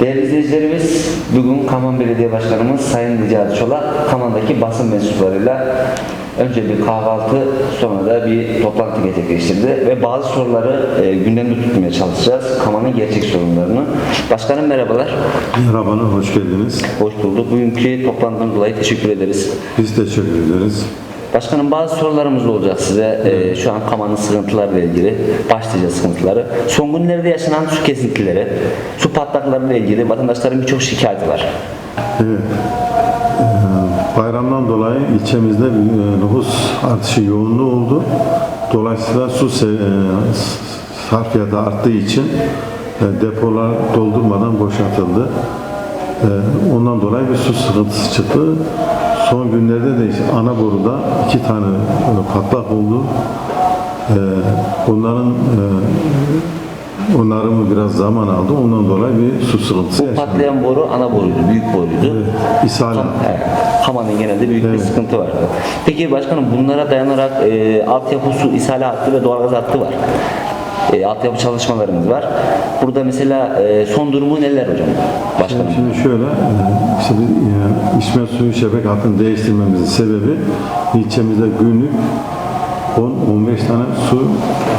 Değerli izleyicilerimiz, bugün Kaman Belediye Başkanımız Sayın Necati Çolak, Kaman'daki basın mensuplarıyla önce bir kahvaltı, sonra da bir toplantı gerçekleştirdi ve bazı soruları e, gündemde tutmaya çalışacağız. Kaman'ın gerçek sorunlarını. Başkanım merhabalar, Merhabalar, hoş geldiniz. hoş bulduk. Bugünkü toplantıdan dolayı teşekkür ederiz. Biz teşekkür ederiz. Başkanım bazı sorularımız olacak size. Ee, şu an Kaman'ın sıkıntılarıyla ilgili başlayacağız sıkıntıları. Son günlerde yaşanan su kesintileri, su patlaklarıyla ilgili vatandaşların birçok şikayeti var. Evet. Ee, Bayramdan dolayı ilçemizde e, nüfus artışı yoğunluğu oldu. Dolayısıyla su e, sarfiyatı arttığı için e, depolar doldurmadan boşaltıldı. Ondan dolayı bir su sıkıntısı çıktı. Son günlerde de işte ana boruda iki tane patlak oldu. E, Onların e, onarımı biraz zaman aldı. Ondan dolayı bir su sıkıntısı Bu yaşandı. patlayan boru ana boruydu, büyük boruydu. İshal Evet, Kaman'ın genelde büyük bir Evet. sıkıntı vardı. Peki başkanım bunlara dayanarak e, altyapı su ishal hattı ve doğalgaz hattı var. E, altyapı çalışmalarımız var. Burada mesela e, son durumu neler hocam? Başkanım. Şimdi şöyle, e, işte biz e, içme suyu şebeke hattını değiştirmemizin sebebi ilçemizde günlük 10-15 tane su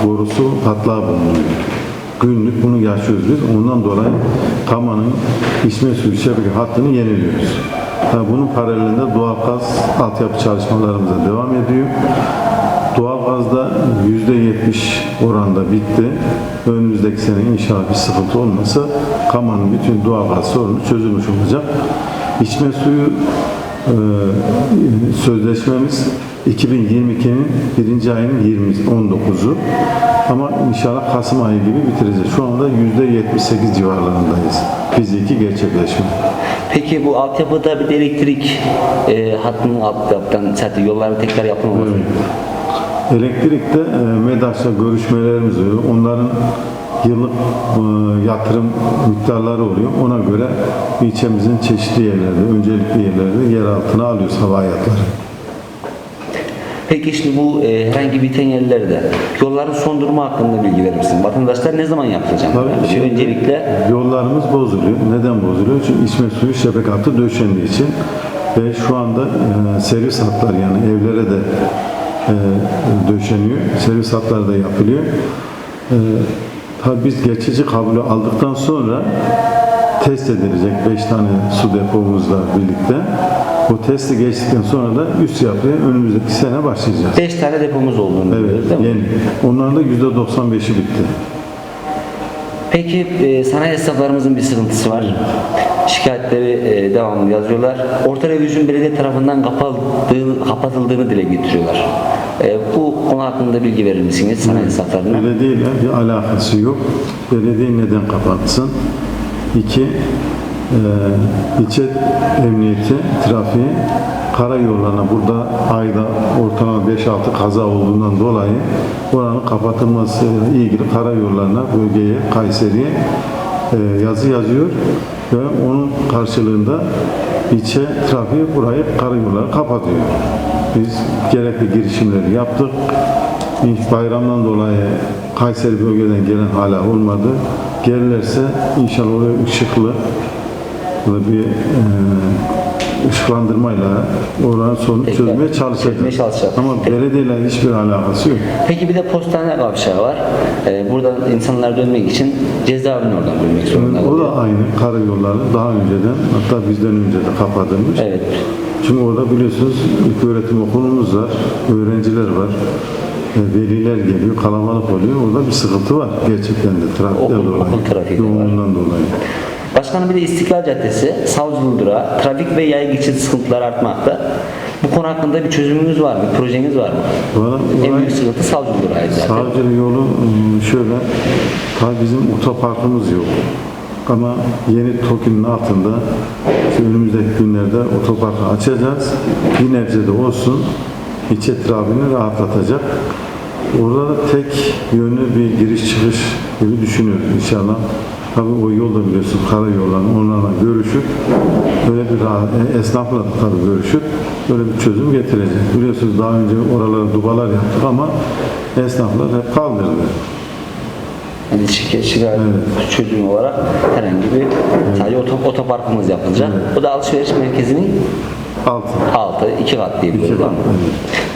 borusu patlağı bulunuyor. Günlük bunu yaşıyoruz biz. Ondan dolayı Kama'nın içme suyu şebeke hattını yeniliyoruz. Tabii bunun paralelinde doğalgaz altyapı çalışmalarımıza devam ediyor. Doğalgazda %70 oranda bitti. Önümüzdeki sene inşallah bir sıkıntı olmasa Kama'nın bütün doğalgaz sorunu çözülmüş olacak. İçme suyu e, sözleşmemiz 2022'nin birinci ayının 20, 19'u ama inşallah Kasım ayı gibi bitireceğiz. Şu anda %78 civarlarındayız. Fiziki gerçekleşme. Peki bu altyapıda bir de elektrik e, hattının altyapıdan zaten yolların tekrar yapılmaması. Elektrikte e, MEDAŞ'la görüşmelerimiz oluyor. Onların yıllık e, yatırım miktarları oluyor. Ona göre ilçemizin çeşitli yerlerde, öncelikli yerlerde yer altına alıyoruz hava hayatları. Peki şimdi bu e, herhangi biten yerlerde yolların son durumu hakkında bilgi verir misin? Vatandaşlar ne zaman yapılacak? Tabii Yani şimdi öncelikle yollarımız bozuluyor. Neden bozuluyor? Çünkü içme suyu şebeke hattı döşendiği için ve şu anda e, servis hatları yani evlere de e, döşeniyor. Servis hatları da yapılıyor. E, tabii biz geçici kabulü aldıktan sonra test edilecek 5 tane su depomuzla birlikte. Bu testi geçtikten sonra da üst yapıya önümüzdeki sene başlayacağız. 5 tane depomuz olduğunu biliyoruz Evet, değil mi? yeni. Onların da %95'i bitti. Peki e, sanayi esnaflarımızın bir sıkıntısı var. Şikayetleri e, devamlı yazıyorlar. Orta Revizyon Belediye tarafından kapatıldığını, kapatıldığını dile getiriyorlar. E, bu konu hakkında bilgi verir misiniz sanayi esnaflarına? Belediyeyle bir alakası yok. Belediye neden kapatsın? İki, e, emniyeti, trafiği karayollarına burada ayda ortalama 5-6 kaza olduğundan dolayı oranın kapatılması ilgili karayollarına, bölgeye, Kayseri'ye e, yazı yazıyor ve onun karşılığında ilçe trafiği burayı karayolları kapatıyor. Biz gerekli girişimleri yaptık. İlk bayramdan dolayı Kayseri bölgeden gelen hala olmadı. Gelirlerse inşallah oraya ışıklı böyle bir e, ışıklandırmayla oranın sorunu Peki, çözmeye çalışacağız. Ama belediyeyle hiçbir alakası yok. Peki bir de postane kavşağı var. E, buradan insanlar dönmek için cezaevine oradan dönmek zorunda O da aynı karayolları daha önceden hatta bizden önce de kapatılmış. Evet. Çünkü orada biliyorsunuz ilk öğretim okulumuz var, öğrenciler var, veliler geliyor, kalabalık oluyor. Orada bir sıkıntı var gerçekten de trafikten Okul- dolayı, okul trafiği yoğunluğundan dolayı. Başkanım bir de İstiklal Caddesi, Durağı, trafik ve yaya geçit sıkıntıları artmakta. Bu konu hakkında bir çözümünüz var mı? Bir projeniz var mı? Valla En büyük sıkıntı Durağı zaten. Savcılı yolu ım, şöyle, tabii bizim otoparkımız yok. Ama yeni TOKİ'nin altında işte önümüzdeki günlerde otoparkı açacağız. Bir nebze de olsun içe trafiğini rahatlatacak. Orada da tek yönlü bir giriş çıkış gibi düşünüyoruz inşallah. Tabii o yolda biliyorsun karayollarını onlarla görüşüp böyle bir e, esnafla tabii görüşüp böyle bir çözüm getirecek. Biliyorsunuz daha önce oralara dubalar yaptık ama esnaflar hep kaldırdı. Yani şikayet, şikayet çözüm olarak herhangi bir sadece otoparkımız yapılacak. Bu da alışveriş merkezinin Altı. altı, iki kat diyebiliriz. Kat, mi?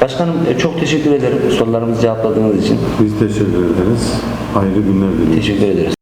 Başkanım e, çok teşekkür ederim sorularımızı cevapladığınız için. Biz teşekkür ederiz. Hayırlı günler diliyoruz. Teşekkür ederiz.